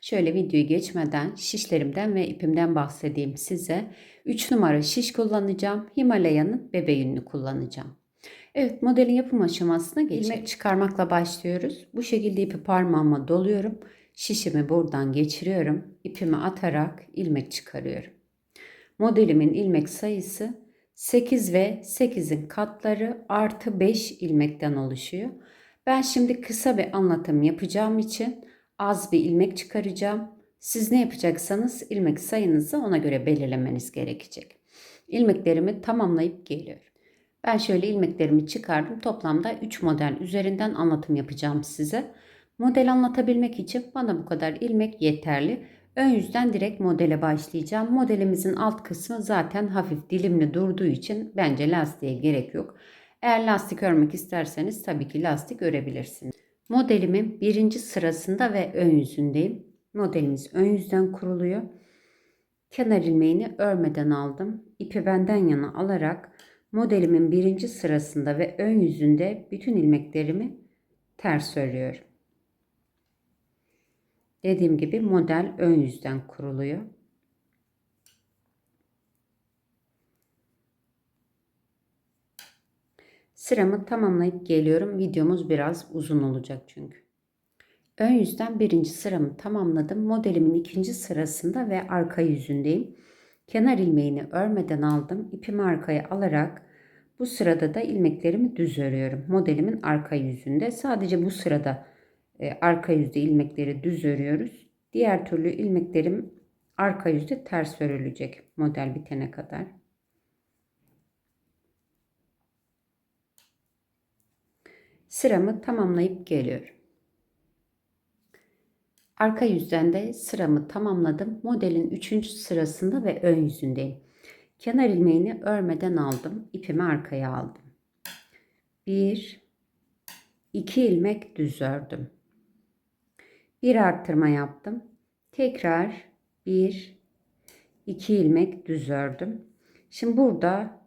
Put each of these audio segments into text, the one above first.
Şöyle videoyu geçmeden şişlerimden ve ipimden bahsedeyim size. 3 numara şiş kullanacağım. Himalaya'nın bebe yününü kullanacağım. Evet modelin yapım aşamasına geçelim. İlmek çıkarmakla başlıyoruz. Bu şekilde ipi parmağıma doluyorum. Şişimi buradan geçiriyorum. İpimi atarak ilmek çıkarıyorum. Modelimin ilmek sayısı 8 ve 8'in katları artı 5 ilmekten oluşuyor. Ben şimdi kısa bir anlatım yapacağım için az bir ilmek çıkaracağım. Siz ne yapacaksanız ilmek sayınızı ona göre belirlemeniz gerekecek. İlmeklerimi tamamlayıp geliyorum. Ben şöyle ilmeklerimi çıkardım. Toplamda 3 model üzerinden anlatım yapacağım size. Model anlatabilmek için bana bu kadar ilmek yeterli. Ön yüzden direkt modele başlayacağım. Modelimizin alt kısmı zaten hafif dilimli durduğu için bence lastiğe gerek yok. Eğer lastik örmek isterseniz tabii ki lastik örebilirsiniz. Modelimin birinci sırasında ve ön yüzündeyim. Modelimiz ön yüzden kuruluyor. Kenar ilmeğini örmeden aldım. İpi benden yana alarak modelimin birinci sırasında ve ön yüzünde bütün ilmeklerimi ters örüyorum. Dediğim gibi model ön yüzden kuruluyor. Sıramı tamamlayıp geliyorum. Videomuz biraz uzun olacak çünkü. Ön yüzden birinci sıramı tamamladım. Modelimin ikinci sırasında ve arka yüzündeyim. Kenar ilmeğini örmeden aldım. İpimi arkaya alarak bu sırada da ilmeklerimi düz örüyorum. Modelimin arka yüzünde. Sadece bu sırada e, arka yüzde ilmekleri düz örüyoruz. Diğer türlü ilmeklerim arka yüzde ters örülecek model bitene kadar. Sıramı tamamlayıp geliyorum. Arka yüzden de sıramı tamamladım. Modelin 3. sırasında ve ön yüzündeyim. Kenar ilmeğini örmeden aldım. İpimi arkaya aldım. 1 2 ilmek düz ördüm. Bir arttırma yaptım. Tekrar 1 2 ilmek düz ördüm. Şimdi burada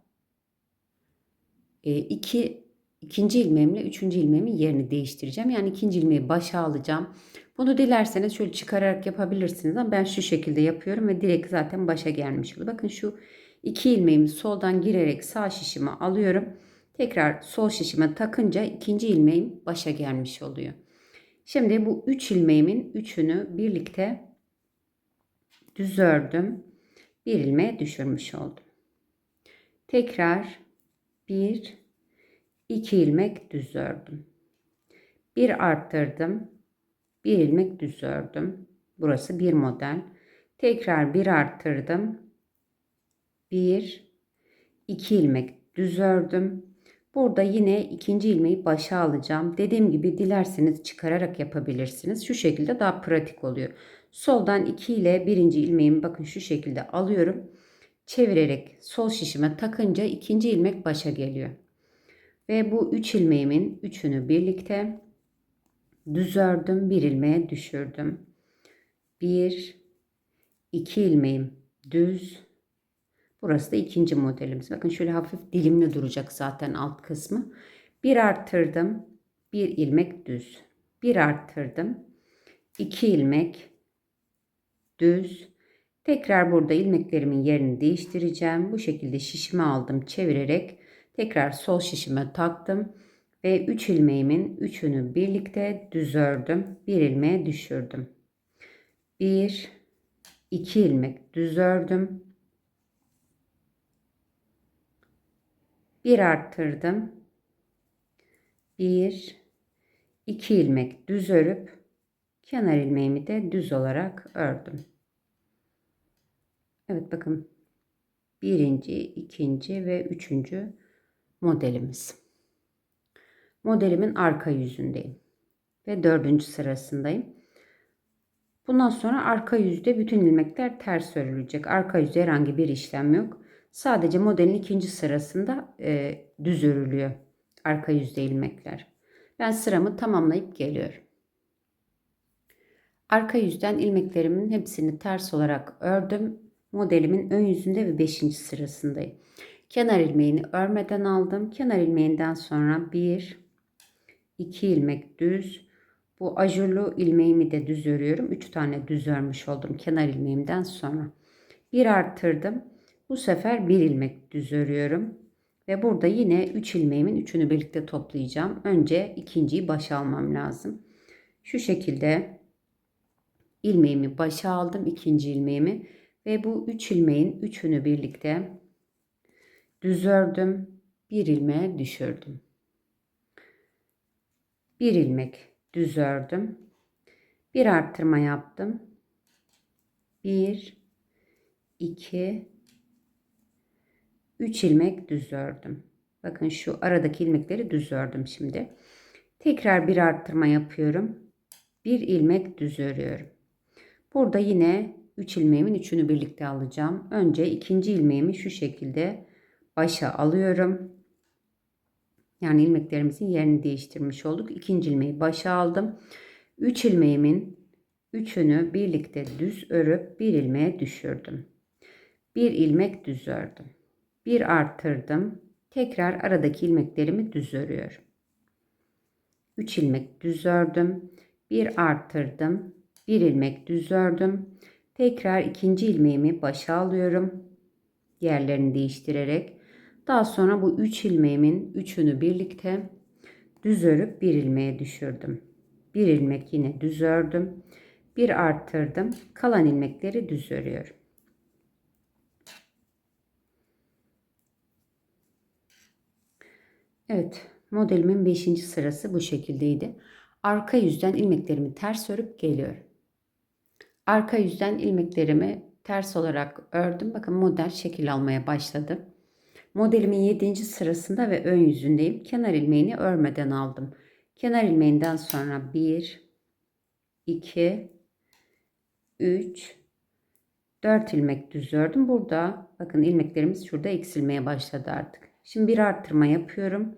2 e, ikinci ilmeğimle üçüncü ilmeğimin yerini değiştireceğim. Yani ikinci ilmeği başa alacağım. Bunu dilerseniz şöyle çıkararak yapabilirsiniz ama ben şu şekilde yapıyorum ve direkt zaten başa gelmiş oluyor. Bakın şu iki ilmeğimi soldan girerek sağ şişime alıyorum. Tekrar sol şişime takınca ikinci ilmeğim başa gelmiş oluyor. Şimdi bu üç ilmeğimin üçünü birlikte düz ördüm. Bir ilmeğe düşürmüş oldum. Tekrar bir 2 ilmek düz ördüm. Bir arttırdım. Bir ilmek düz ördüm. Burası bir model. Tekrar bir arttırdım. Bir, iki ilmek düz ördüm. Burada yine ikinci ilmeği başa alacağım. Dediğim gibi dilerseniz çıkararak yapabilirsiniz. Şu şekilde daha pratik oluyor. Soldan 2 ile birinci ilmeğimi bakın şu şekilde alıyorum. Çevirerek sol şişime takınca ikinci ilmek başa geliyor. Ve bu 3 ilmeğimin üçünü birlikte düz ördüm. Bir ilmeğe düşürdüm. 1 2 ilmeğim düz. Burası da ikinci modelimiz. Bakın şöyle hafif dilimli duracak zaten alt kısmı. Bir arttırdım. Bir ilmek düz. Bir arttırdım. 2 ilmek düz. Tekrar burada ilmeklerimin yerini değiştireceğim. Bu şekilde şişimi aldım çevirerek Tekrar sol şişime taktım ve 3 ilmeğimin üçünü birlikte düz ördüm. Bir ilmeğe düşürdüm. 1 2 ilmek düz ördüm. Bir arttırdım. 1 2 ilmek düz örüp kenar ilmeğimi de düz olarak ördüm. Evet bakın birinci, ikinci ve üçüncü modelimiz. Modelimin arka yüzündeyim ve dördüncü sırasındayım. Bundan sonra arka yüzde bütün ilmekler ters örülecek. Arka yüzde herhangi bir işlem yok. Sadece modelin ikinci sırasında e, düz örülüyor. Arka yüzde ilmekler. Ben sıramı tamamlayıp geliyorum. Arka yüzden ilmeklerimin hepsini ters olarak ördüm. Modelimin ön yüzünde ve 5. sırasındayım. Kenar ilmeğini örmeden aldım. Kenar ilmeğinden sonra 1 2 ilmek düz. Bu ajurlu ilmeğimi de düz örüyorum. 3 tane düz örmüş oldum kenar ilmeğimden sonra. Bir arttırdım. Bu sefer bir ilmek düz örüyorum. Ve burada yine 3 ilmeğimin üçünü birlikte toplayacağım. Önce ikinciyi başa almam lazım. Şu şekilde ilmeğimi başa aldım. ikinci ilmeğimi. Ve bu 3 ilmeğin üçünü birlikte düz ördüm. Bir ilmeğe düşürdüm. Bir ilmek düz ördüm. Bir arttırma yaptım. 1 2 3 ilmek düz ördüm. Bakın şu aradaki ilmekleri düz ördüm şimdi. Tekrar bir arttırma yapıyorum. Bir ilmek düz örüyorum. Burada yine 3 ilmeğimin üçünü birlikte alacağım. Önce ikinci ilmeğimi şu şekilde başa alıyorum. Yani ilmeklerimizin yerini değiştirmiş olduk. İkinci ilmeği başa aldım. 3 ilmeğimin üçünü birlikte düz örüp bir ilmeğe düşürdüm. Bir ilmek düz ördüm. Bir arttırdım. Tekrar aradaki ilmeklerimi düz örüyorum. 3 ilmek düz ördüm. Bir arttırdım. Bir ilmek düz ördüm. Tekrar ikinci ilmeğimi başa alıyorum. Yerlerini değiştirerek daha sonra bu 3 ilmeğimin üçünü birlikte düz örüp bir ilmeğe düşürdüm. Bir ilmek yine düz ördüm. Bir arttırdım. Kalan ilmekleri düz örüyorum. Evet, modelimin 5. sırası bu şekildeydi. Arka yüzden ilmeklerimi ters örüp geliyorum. Arka yüzden ilmeklerimi ters olarak ördüm. Bakın model şekil almaya başladı. Modelimin 7. sırasında ve ön yüzündeyim. Kenar ilmeğini örmeden aldım. Kenar ilmeğinden sonra 1 2 3 4 ilmek düz ördüm. Burada bakın ilmeklerimiz şurada eksilmeye başladı artık. Şimdi bir arttırma yapıyorum.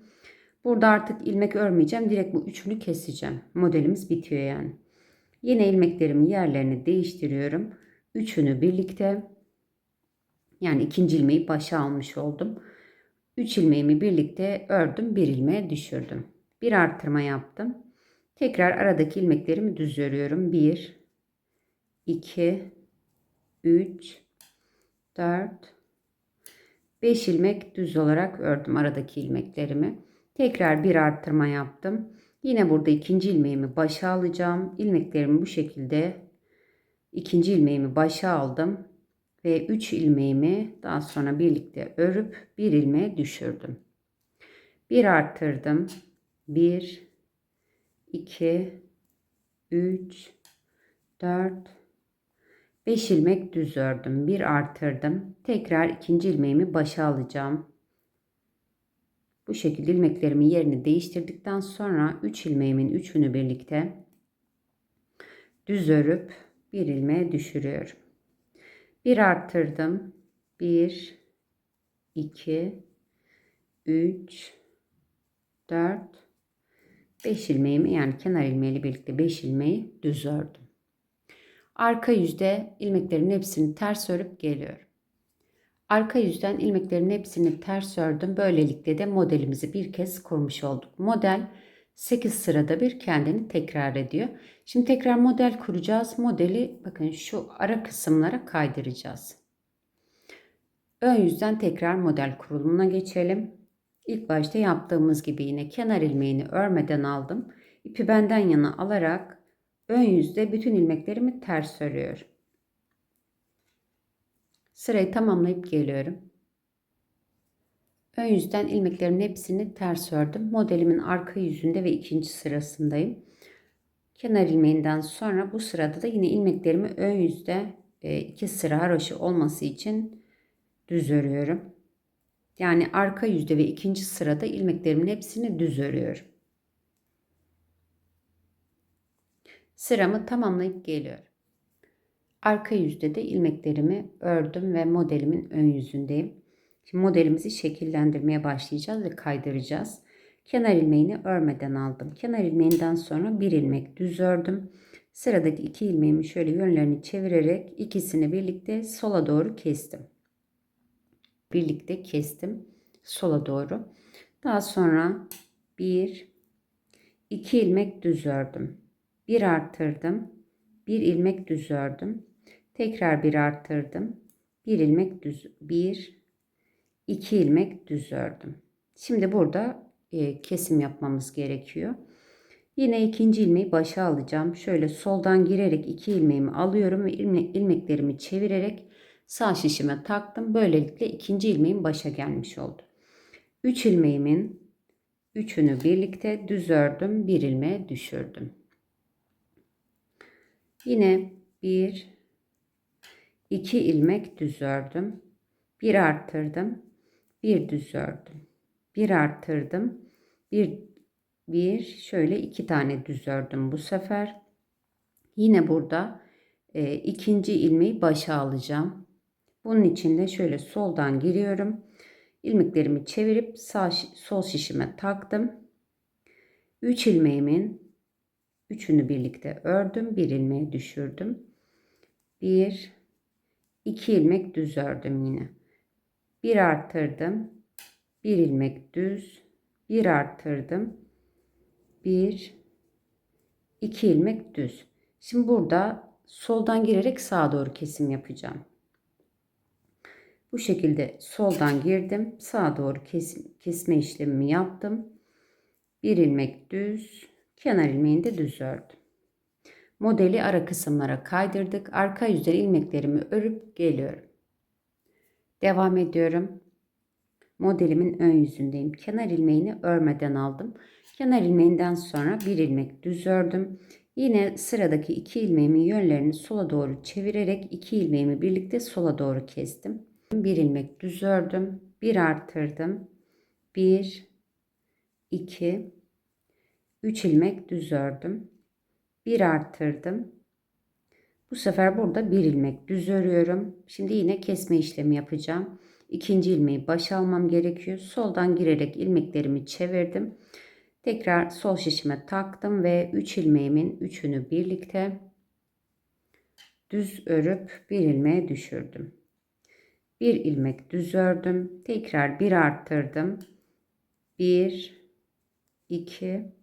Burada artık ilmek örmeyeceğim. Direkt bu üçünü keseceğim. Modelimiz bitiyor yani. Yine ilmeklerimin yerlerini değiştiriyorum. Üçünü birlikte yani ikinci ilmeği başa almış oldum. 3 ilmeğimi birlikte ördüm. Bir ilmeğe düşürdüm. Bir artırma yaptım. Tekrar aradaki ilmeklerimi düz örüyorum. 1 2 3 4 5 ilmek düz olarak ördüm aradaki ilmeklerimi. Tekrar bir arttırma yaptım. Yine burada ikinci ilmeğimi başa alacağım. İlmeklerimi bu şekilde ikinci ilmeğimi başa aldım ve 3 ilmeğimi daha sonra birlikte örüp bir ilmeğe düşürdüm. Bir arttırdım. 1 2 3 4 5 ilmek düz ördüm. Bir arttırdım. Tekrar ikinci ilmeğimi başa alacağım. Bu şekilde ilmeklerimin yerini değiştirdikten sonra 3 ilmeğimin üçünü birlikte düz örüp bir ilmeğe düşürüyorum. Bir arttırdım. 1 2 3 4 5 ilmeğimi yani kenar ilmeğiyle birlikte 5 ilmeği düz ördüm. Arka yüzde ilmeklerin hepsini ters örüp geliyorum. Arka yüzden ilmeklerin hepsini ters ördüm. Böylelikle de modelimizi bir kez kurmuş olduk. Model 8 sırada bir kendini tekrar ediyor. Şimdi tekrar model kuracağız. Modeli bakın şu ara kısımlara kaydıracağız. Ön yüzden tekrar model kurulumuna geçelim. İlk başta yaptığımız gibi yine kenar ilmeğini örmeden aldım. İpi benden yana alarak ön yüzde bütün ilmeklerimi ters örüyorum. Sırayı tamamlayıp geliyorum. Ön yüzden ilmeklerimin hepsini ters ördüm. Modelimin arka yüzünde ve ikinci sırasındayım. Kenar ilmeğinden sonra bu sırada da yine ilmeklerimi ön yüzde e, iki sıra haroşa olması için düz örüyorum. Yani arka yüzde ve ikinci sırada ilmeklerimin hepsini düz örüyorum. Sıramı tamamlayıp geliyorum. Arka yüzde de ilmeklerimi ördüm ve modelimin ön yüzündeyim. Şimdi modelimizi şekillendirmeye başlayacağız ve kaydıracağız. Kenar ilmeğini örmeden aldım. Kenar ilmeğinden sonra bir ilmek düz ördüm. Sıradaki iki ilmeğimi şöyle yönlerini çevirerek ikisini birlikte sola doğru kestim. Birlikte kestim sola doğru. Daha sonra bir, iki ilmek düz ördüm. Bir arttırdım. Bir ilmek düz ördüm. Tekrar bir arttırdım. Bir ilmek düz, bir, iki ilmek düz ördüm. Şimdi burada e, kesim yapmamız gerekiyor. Yine ikinci ilmeği başa alacağım. Şöyle soldan girerek iki ilmeğimi alıyorum ve ilmek, ilmeklerimi çevirerek sağ şişime taktım. Böylelikle ikinci ilmeğim başa gelmiş oldu. Üç ilmeğimin üçünü birlikte düz ördüm. Bir ilmeğe düşürdüm. Yine bir, iki ilmek düz ördüm. Bir arttırdım. Bir düz ördüm. Bir arttırdım. Bir bir şöyle iki tane düz ördüm bu sefer. Yine burada e, ikinci ilmeği başa alacağım. Bunun için de şöyle soldan giriyorum. İlmeklerimi çevirip sağ sol şişime taktım. 3 ilmeğimin üçünü birlikte ördüm. Bir ilmeği düşürdüm. 1 2 ilmek düz ördüm yine. Bir arttırdım. Bir ilmek düz, bir arttırdım 1 2 ilmek düz. Şimdi burada soldan girerek sağa doğru kesim yapacağım. Bu şekilde soldan girdim. Sağa doğru kesim, kesme işlemimi yaptım. Bir ilmek düz. Kenar ilmeğini de düz ördüm. Modeli ara kısımlara kaydırdık. Arka yüzden ilmeklerimi örüp geliyorum. Devam ediyorum. Modelimin ön yüzündeyim. Kenar ilmeğini örmeden aldım. Kenar ilmeğinden sonra bir ilmek düz ördüm. Yine sıradaki iki ilmeğimin yönlerini sola doğru çevirerek iki ilmeğimi birlikte sola doğru kestim. Bir ilmek düz ördüm. Bir artırdım. Bir, iki, üç ilmek düz ördüm. Bir artırdım. Bu sefer burada bir ilmek düz örüyorum. Şimdi yine kesme işlemi yapacağım. İkinci ilmeği başa almam gerekiyor. Soldan girerek ilmeklerimi çevirdim. Tekrar sol şişime taktım ve 3 ilmeğimin üçünü birlikte düz örüp bir ilmeğe düşürdüm. Bir ilmek düz ördüm. Tekrar bir arttırdım. 1 2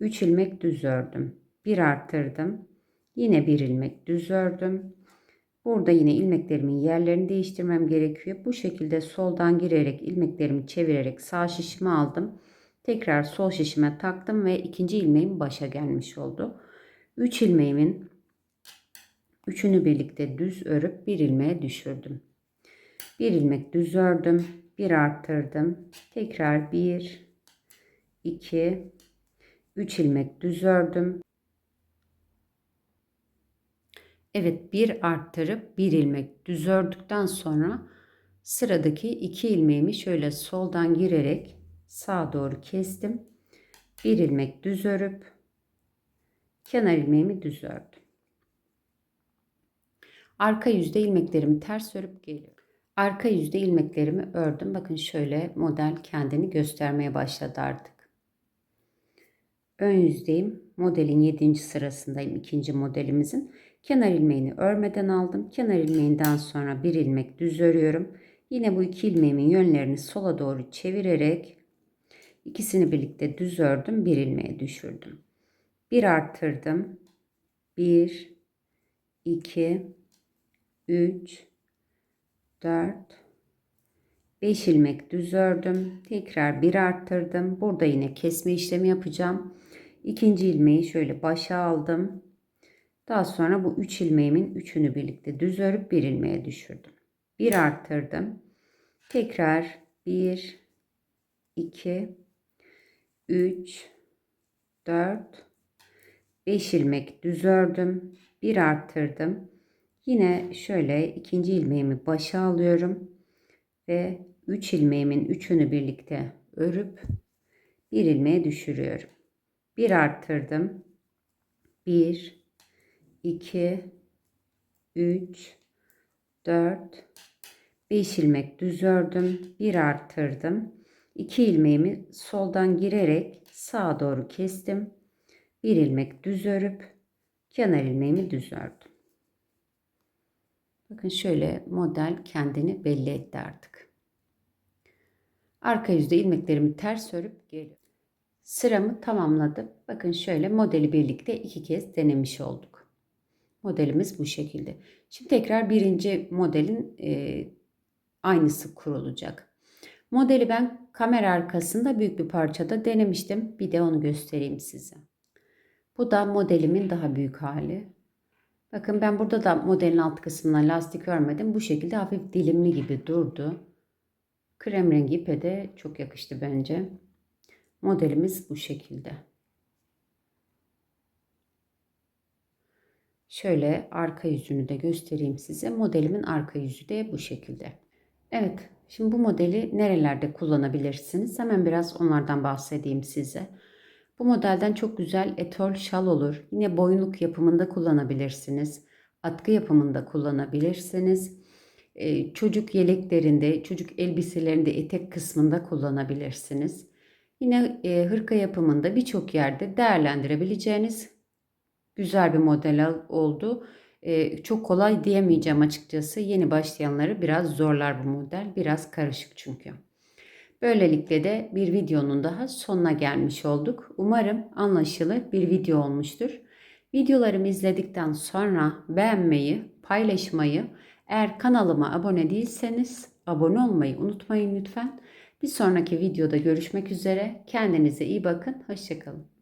3 ilmek düz ördüm. Bir arttırdım. Yine bir ilmek düz ördüm. Burada yine ilmeklerimin yerlerini değiştirmem gerekiyor. Bu şekilde soldan girerek ilmeklerimi çevirerek sağ şişimi aldım. Tekrar sol şişime taktım ve ikinci ilmeğim başa gelmiş oldu. 3 ilmeğimin üçünü birlikte düz örüp bir ilmeğe düşürdüm. Bir ilmek düz ördüm, bir arttırdım. Tekrar 1 2 3 ilmek düz ördüm. Evet bir arttırıp bir ilmek düz ördükten sonra sıradaki iki ilmeğimi şöyle soldan girerek sağa doğru kestim. Bir ilmek düz örüp kenar ilmeğimi düz ördüm. Arka yüzde ilmeklerimi ters örüp geliyorum. Arka yüzde ilmeklerimi ördüm. Bakın şöyle model kendini göstermeye başladı artık. Ön yüzdeyim. Modelin 7. sırasındayım. ikinci modelimizin. Kenar ilmeğini örmeden aldım. Kenar ilmeğinden sonra bir ilmek düz örüyorum. Yine bu iki ilmeğimin yönlerini sola doğru çevirerek ikisini birlikte düz ördüm. Bir ilmeğe düşürdüm. Bir arttırdım. 1 2 3 4 5 ilmek düz ördüm. Tekrar bir arttırdım. Burada yine kesme işlemi yapacağım. İkinci ilmeği şöyle başa aldım. Daha sonra bu 3 ilmeğimin üçünü birlikte düz örüp bir ilmeğe düşürdüm. Bir arttırdım. Tekrar 1 2 3 4 5 ilmek düz ördüm. Bir arttırdım. Yine şöyle ikinci ilmeğimi başa alıyorum ve 3 ilmeğimin üçünü birlikte örüp bir ilmeğe düşürüyorum. Bir arttırdım. 1 2 3, 4, 5 ilmek düz ördüm. 1 arttırdım. 2 ilmeğimi soldan girerek sağa doğru kestim. 1 ilmek düz örüp kenar ilmeğimi düz ördüm. Bakın şöyle model kendini belli etti artık. Arka yüzde ilmeklerimi ters örüp geliyorum. Sıramı tamamladım. Bakın şöyle modeli birlikte iki kez denemiş olduk. Modelimiz bu şekilde. Şimdi tekrar birinci modelin e, aynısı kurulacak. Modeli ben kamera arkasında büyük bir parçada denemiştim. Bir de onu göstereyim size. Bu da modelimin daha büyük hali. Bakın ben burada da modelin alt kısmına lastik örmedim. Bu şekilde hafif dilimli gibi durdu. Krem rengi ipe de çok yakıştı bence. Modelimiz bu şekilde. Şöyle arka yüzünü de göstereyim size. Modelimin arka yüzü de bu şekilde. Evet, şimdi bu modeli nerelerde kullanabilirsiniz? Hemen biraz onlardan bahsedeyim size. Bu modelden çok güzel etol şal olur. Yine boyunluk yapımında kullanabilirsiniz. Atkı yapımında kullanabilirsiniz. Ee, çocuk yeleklerinde, çocuk elbiselerinde etek kısmında kullanabilirsiniz. Yine e, hırka yapımında birçok yerde değerlendirebileceğiniz güzel bir model oldu. E, çok kolay diyemeyeceğim açıkçası. Yeni başlayanları biraz zorlar bu model. Biraz karışık çünkü. Böylelikle de bir videonun daha sonuna gelmiş olduk. Umarım anlaşılır bir video olmuştur. Videolarımı izledikten sonra beğenmeyi, paylaşmayı, eğer kanalıma abone değilseniz abone olmayı unutmayın lütfen. Bir sonraki videoda görüşmek üzere. Kendinize iyi bakın. Hoşçakalın.